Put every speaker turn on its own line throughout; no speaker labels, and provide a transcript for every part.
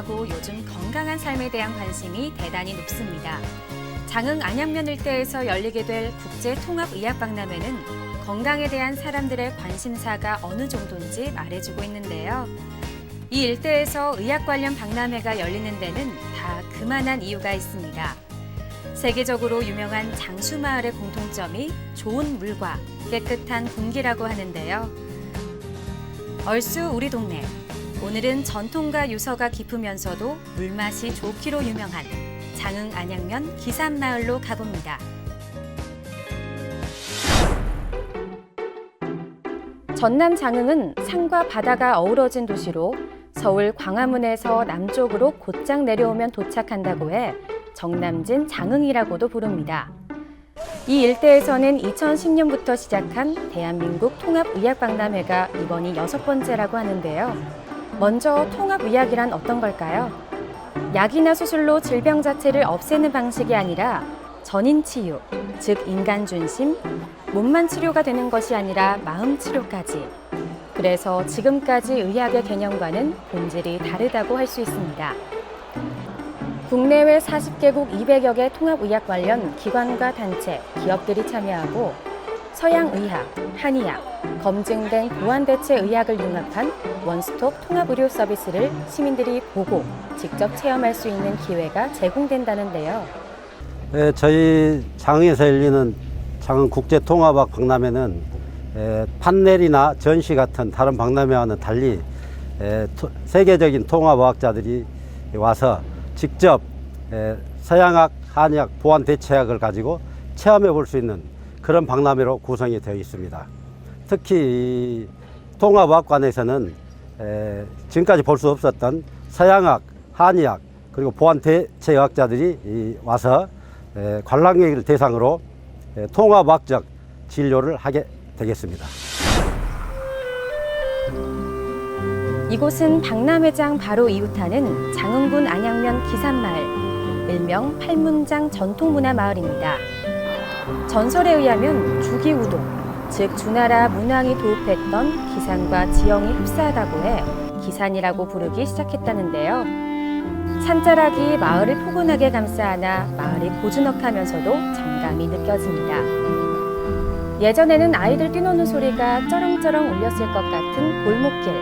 다양하고 요즘 건강한 삶에 대한 관심이 대단히 높습니다. 장흥 안양면 일대에서 열리게 될 국제 통합 의학 박람회는 건강에 대한 사람들의 관심사가 어느 정도인지 말해주고 있는데요. 이 일대에서 의학 관련 박람회가 열리는 데는 다 그만한 이유가 있습니다. 세계적으로 유명한 장수마을의 공통점이 좋은 물과 깨끗한 공기라고 하는데요. 얼쑤 우리 동네. 오늘은 전통과 유서가 깊으면서도 물맛이 좋기로 유명한 장흥 안양면 기산마을로 가봅니다. 전남 장흥은 산과 바다가 어우러진 도시로 서울 광화문에서 남쪽으로 곧장 내려오면 도착한다고 해 정남진 장흥이라고도 부릅니다. 이 일대에서는 2010년부터 시작한 대한민국 통합의학박람회가 이번이 여섯 번째라고 하는데요. 먼저 통합의학이란 어떤 걸까요? 약이나 수술로 질병 자체를 없애는 방식이 아니라 전인 치유, 즉 인간 중심, 몸만 치료가 되는 것이 아니라 마음 치료까지. 그래서 지금까지 의학의 개념과는 본질이 다르다고 할 수 있습니다. 국내외 40개국 200여 개 통합의학 관련 기관과 단체, 기업들이 참여하고 서양 의학, 한의학, 검증된 보완대체 의학을 융합한 원스톱 통합의료 서비스를 시민들이 보고 직접 체험할 수 있는 기회가 제공된다는데요.
예, 저희 장흥에서 열리는 장흥 국제통합학 박람회는 예, 판넬이나 전시 같은 다른 박람회와는 달리 예, 토- 세계적인 통합의학자들이 와서 직접 예, 서양학, 한의학, 보완 대체학을 가지고 체험해 볼 수 있는 그런 박람회로 구성이 되어 있습니다. 특히 에, 지금까지 볼 수 없었던 서양학, 한의학 그리고 보완 대체의학자들이 이 와서 에, 관람객을 대상으로 에, 통합의학적 진료를 하게 되겠습니다.
이곳은 박람회장 바로 이웃하는 장흥군 안양면 기산마을, 일명 팔문장 전통문화 마을입니다. 전설에 의하면 주기우동, 즉 주나라 문왕이 도읍했던 기산과 지형이 흡사하다고 해 기산이라고 부르기 시작했다는데요. 산자락이 마을을 포근하게 감싸안아 마을이 고즈넉하면서도 정감이 느껴집니다. 예전에는 아이들 뛰노는 소리가 쩌렁쩌렁 울렸을 것 같은 골목길.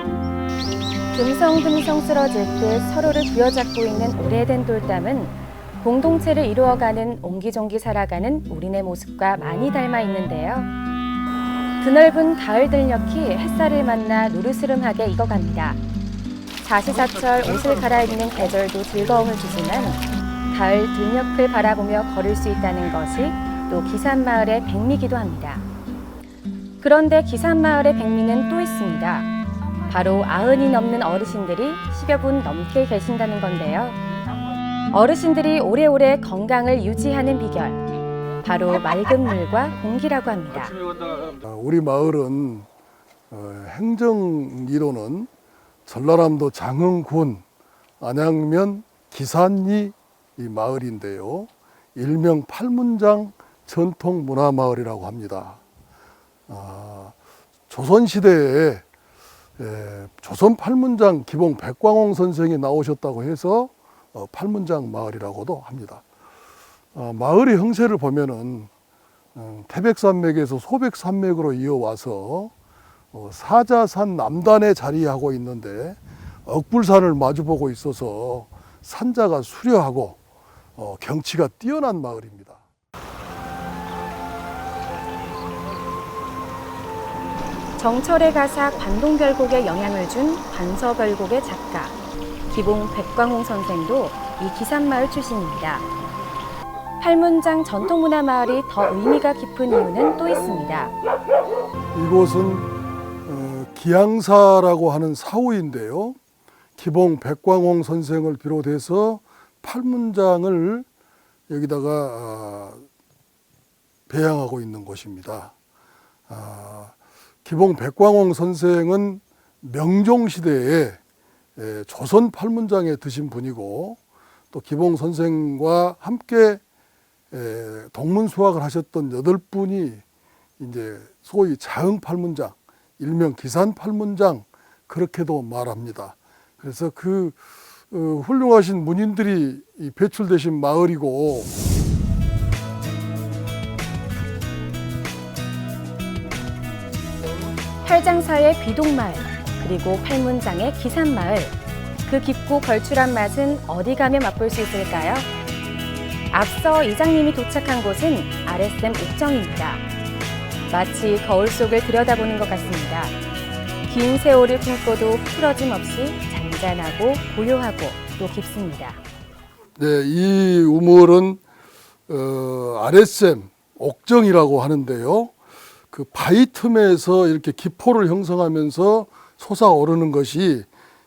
듬성듬성 쓰러질 듯 서로를 부여잡고 있는 오래된 돌담은 공동체를 이루어가는 옹기종기 살아가는 우리네 모습과 많이 닮아 있는데요. 드넓은 가을 들녘이 햇살을 만나 노르스름하게 익어갑니다. 사시사철 옷을 갈아입는 계절도 즐거움을 주지만 가을 들녘을 바라보며 걸을 수 있다는 것이 또 기산마을의 백미기도 합니다. 그런데 기산마을의 백미는 또 있습니다. 바로 아흔이 넘는 어르신들이 10여 분 넘게 계신다는 건데요. 어르신들이 오래오래 건강을 유지하는 비결. 바로 맑은 물과 공기라고 합니다.
어, 우리 마을은 어, 행정리로는 전라남도 장흥군 안양면 기산리 이 마을인데요. 일명 팔문장 전통 문화 마을이라고 합니다. 아, 조선시대에 에, 조선 팔문장 기봉 백광홍 선생이 나오셨다고 해서 어, 팔문장 마을이라고도 합니다. 어, 마을의 형세를 보면은 음, 태백산맥에서 소백산맥으로 이어와서 어, 사자산 남단에 자리하고 있는데 억불산을 마주보고 있어서 산자가 수려하고 어, 경치가 뛰어난 마을입니다.
정철의 가사 관동별곡에 영향을 준 관서별곡의 작가 기봉 백광홍 선생도 이 기산마을 출신입니다. 팔문장 전통문화 마을이 더 의미가 깊은 이유는 또 있습니다.
이곳은 어, 기양사라고 하는 사후인데요. 기봉 백광홍 선생을 비롯해서 팔문장을 여기다가 아, 배양하고 있는 곳입니다. 아, 기봉 백광홍 선생은 명종 시대에 에, 조선 팔문장에 드신 분이고 또 기봉 선생과 함께 에, 동문 수학을 하셨던 여덟 분이 이제 소위 자흥 팔문장, 일명 기산 팔문장 그렇게도 말합니다. 그래서 그 어, 훌륭하신 문인들이 이 배출되신 마을이고
팔장사의 비동마을, 그리고 팔문장의 기산마을. 그 깊고 걸출한 맛은 어디 가면 맛볼 수 있을까요? 앞서 이장님이 도착한 곳은 RSM 옥정입니다. 마치 거울 속을 들여다보는 것 같습니다. 긴 세월을 품고도 풀어짐 없이 잔잔하고 고요하고 또 깊습니다.
네, 이 우물은 어, RSM 옥정이라고 하는데요. 그 바위 틈에서 이렇게 기포를 형성하면서 솟아오르는 것이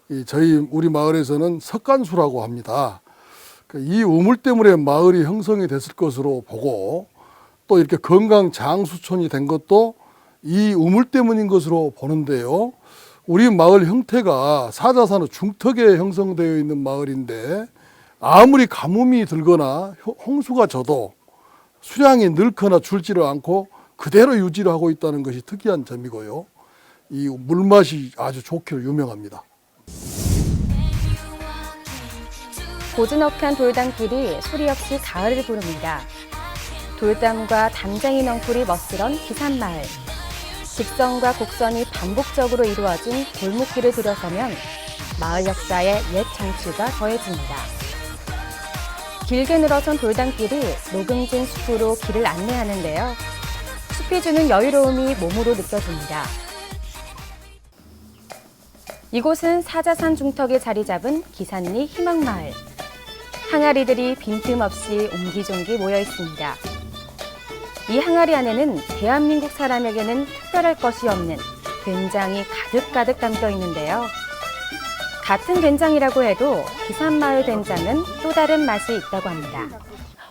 이 저희 우리 마을에서는 석간수라고 합니다. 그이 우물 때문에 마을이 형성이 됐을 것으로 보고 또 이렇게 건강 장수촌이 된 것도 이 우물 때문인 것으로 보는데요. 우리 마을 형태가 사자산의 중턱에 형성되어 있는 마을인데 아무리 가뭄이 들거나 효- 홍수가 져도 수량이 늘거나 줄지를 않고 그대로 유지를 하고 있다는 것이 특이한 점이고요. 이 물맛이 아주 좋기로 유명합니다.
고즈넉한 돌담길이 소리 없이 가을을 부릅니다. 돌담과 담쟁이 넝쿨이 멋스런 기산마을. 직선과 곡선이 반복적으로 이루어진 골목길을 들어서면 마을 역사의 옛 정취가 더해집니다. 길게 늘어선 돌담길이 녹음진 숲으로 길을 안내하는데요. 숲이 주는 여유로움이 몸으로 느껴집니다. 이곳은 사자산 중턱에 자리 잡은 기산리 희망마을. 항아리들이 빈틈없이 옹기종기 모여 있습니다. 이 항아리 안에는 대한민국 사람에게는 특별할 것이 없는 된장이 가득가득 담겨 있는데요. 같은 된장이라고 해도 기산마을 된장은 또 다른 맛이 있다고 합니다.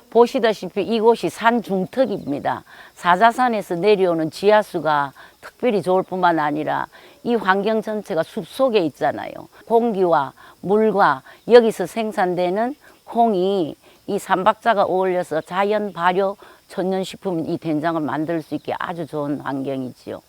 보시다시피 이곳이 산 중턱입니다. 사자산에서 내려오는 지하수가 특별히 좋을 뿐만 아니라 이 환경 전체가 숲 속에 있잖아요. 공기와 물과 여기서 생산되는 콩이 이 삼박자가 어울려서 자연 발효 천연식품 이 된장을 만들 수 있게 아주 좋은 환경이지요.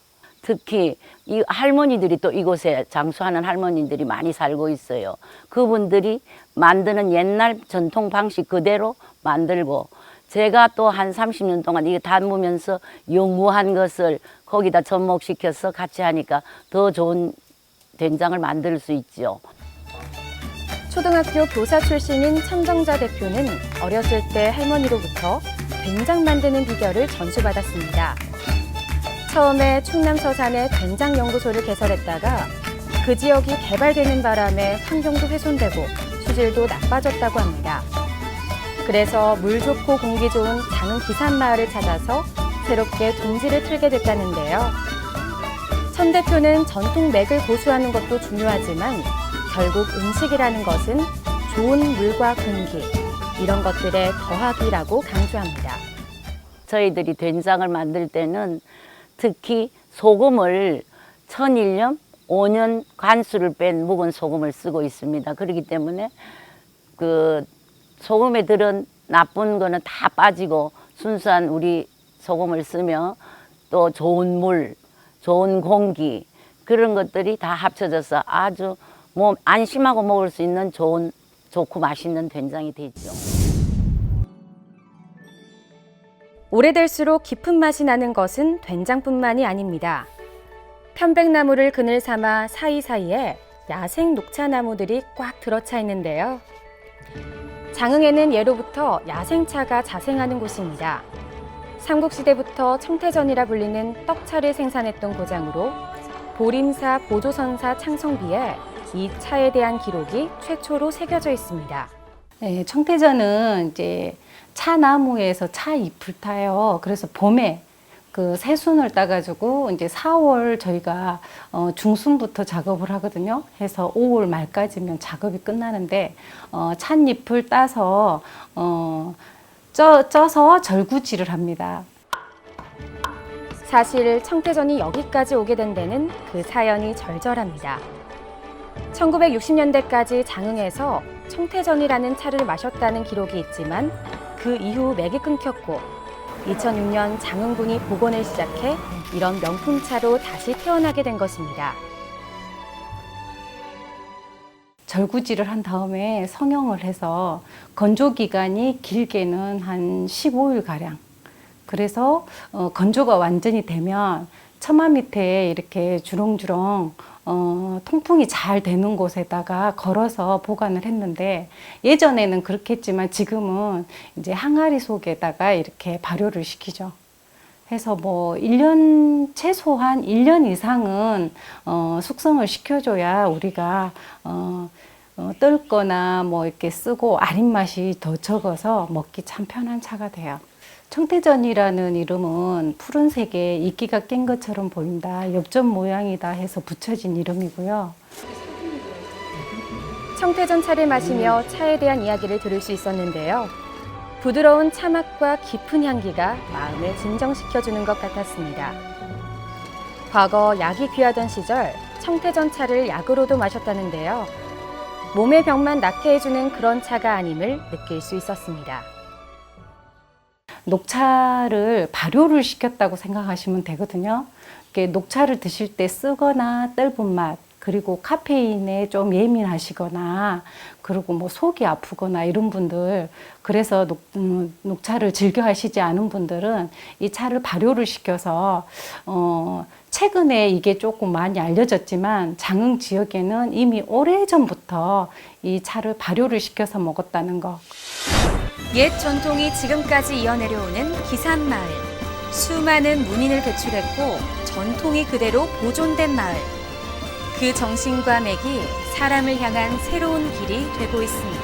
특히 이 할머니들이 또 이곳에 장수하는 할머니들이 많이 살고 있어요. 그분들이 만드는 옛날 전통 방식 그대로 만들고 제가 또 한 30년 동안 이거 담으면서 연구한 것을 거기다 접목시켜서 같이 하니까 더 좋은 된장을 만들 수 있죠.
초등학교 교사 출신인 천정자 대표는 어렸을 때 할머니로부터 된장 만드는 비결을 전수받았습니다. 처음에 충남 서산에 된장 연구소를 개설했다가 그 지역이 개발되는 바람에 환경도 훼손되고 수질도 나빠졌다고 합니다. 그래서 물 좋고 공기 좋은 작은 기산 마을을 찾아서 새롭게 둥지를 틀게 됐다는데요. 천 대표는 전통 맥을 고수하는 것도 중요하지만 결국 음식이라는 것은 좋은 물과 공기 이런 것들의 더하기라고 강조합니다.
저희들이 된장을 만들 때는 특히 소금을 천일염 5년 관수를 뺀 묵은 소금을 쓰고 있습니다. 그렇기 때문에 그 소금에 들은 나쁜 거는 다 빠지고 순수한 우리 소금을 쓰며 또 좋은 물, 좋은 공기 그런 것들이 다 합쳐져서 아주 뭐 안심하고 먹을 수 있는 좋은 좋고 맛있는 된장이 되죠.
오래될수록 깊은 맛이 나는 것은 된장뿐만이 아닙니다. 편백나무를 그늘 삼아 사이사이에 야생 녹차나무들이 꽉 들어차 있는데요. 장흥에는 예로부터 야생차가 자생하는 곳입니다. 삼국시대부터 청태전이라 불리는 떡차를 생산했던 고장으로 보림사 보조선사 창성비에 이 차에 대한 기록이 최초로 새겨져 있습니다.
네, 청태전은 이제 차나무에서 차 잎을 타요. 그래서 봄에 그 새순을 따가지고 이제 4월 저희가 어, 중순부터 작업을 하거든요. 해서 5월 말까지면 작업이 끝나는데 어, 찻잎을 따서 어, 쪄, 쪄서 절구질을 합니다.
사실 청태전이 여기까지 오게 된 데는 그 사연이 절절합니다. 1960년대까지 장흥에서 청태전이라는 차를 마셨다는 기록이 있지만 그 이후 맥이 끊겼고 2006년 장흥군이 복원을 시작해 이런 명품차로 다시 태어나게 된 것입니다.
절구질을 한 다음에 성형을 해서 건조 기간이 길게는 한 15일 가량. 그래서 어, 건조가 완전히 되면 처마 밑에 이렇게 주렁주렁 어, 통풍이 잘 되는 곳에다가 걸어서 보관을 했는데 예전에는 그렇게 했지만 지금은 이제 항아리 속에다가 이렇게 발효를 시키죠. 해서 뭐 1년 최소한 1년 이상은 어, 숙성을 시켜줘야 우리가 어, 어, 뜰거나 뭐 이렇게 쓰고 아린 맛이 더 적어서 먹기 참 편한 차가 돼요. 청태전이라는 이름은 푸른색에 이끼가 낀 것처럼 보인다. 엽전 모양이다 해서 붙여진 이름이고요.
청태전 차를 마시며 차에 대한 이야기를 들을 수 있었는데요. 부드러운 차 맛과 깊은 향기가 마음을 진정시켜주는 것 같았습니다. 과거 약이 귀하던 시절 청태전 차를 약으로도 마셨다는데요. 몸의 병만 낫게 해주는 그런 차가 아님을 느낄 수 있었습니다.
녹차를 발효를 시켰다고 생각하시면 되거든요. 녹차를 드실 때 쓰거나 떫은 맛, 그리고 카페인에 좀 예민하시거나, 그리고 뭐 속이 아프거나 이런 분들, 그래서 녹, 음, 녹차를 즐겨 하시지 않은 분들은 이 차를 발효를 시켜서, 어, 최근에 이게 조금 많이 알려졌지만 장흥 지역에는 이미 오래 전부터 이 차를 발효를 시켜서 먹었다는 거.
옛 전통이 지금까지 이어내려오는 기산마을. 수많은 문인을 배출했고 전통이 그대로 보존된 마을. 그 정신과 맥이 사람을 향한 새로운 길이 되고 있습니다.